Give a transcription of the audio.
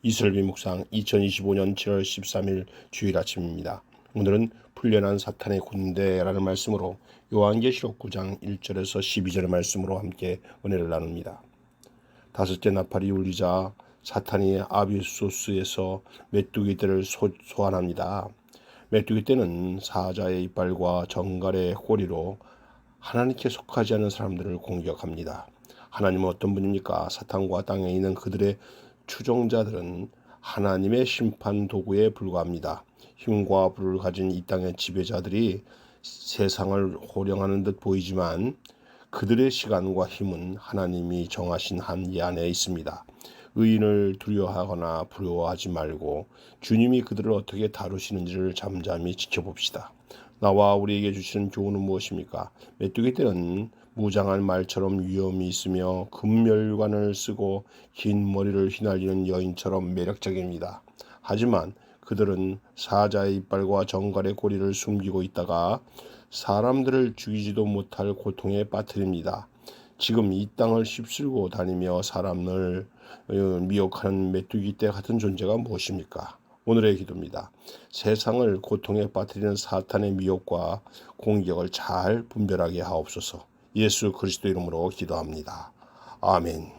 이슬비 묵상 2025년 7월 13일 주일 아침입니다. 오늘은 풀려난 사탄의 군대라는 말씀으로 요한계시록 9장 1절에서 12절의 말씀으로 함께 은혜를 나눕니다. 다섯째 나팔이 울리자 사탄이 아비소스에서 메뚜기떼를 소, 소환합니다. 메뚜기 떼는 사자의 이빨과 정갈의 꼬리로 하나님께 속하지 않은 사람들을 공격합니다. 하나님은 어떤 분입니까? 사탄과 땅에 있는 그들의 추종자들은 하나님의 심판 도구에 불과합니다. 힘과 불을 가진 이 땅의 지배자들이 세상을 호령하는 듯 보이지만 그들의 시간과 힘은 하나님이 정하신 한이 안에 있습니다. 의인을 두려워하거나 부러워하지 말고 주님이 그들을 어떻게 다루시는지를 잠잠히 지켜봅시다. 나와 우리에게 주시는 교훈은 무엇입니까? 메뚜기 때는 무장한 말처럼 위험이 있으며 금멸관을 쓰고 긴 머리를 휘날리는 여인처럼 매력적입니다. 하지만 그들은 사자의 이빨과 정갈의 꼬리를 숨기고 있다가 사람들을 죽이지도 못할 고통에 빠뜨립니다. 지금 이 땅을 휩쓸고 다니며 사람을 어, 미혹하는 메뚜기 떼 같은 존재가 무엇입니까? 오늘의 기도입니다. 세상을 고통에 빠뜨리는 사탄의 미혹과 공격을 잘 분별하게 하옵소서. 예수 그리스도 이름으로 기도합니다. 아멘.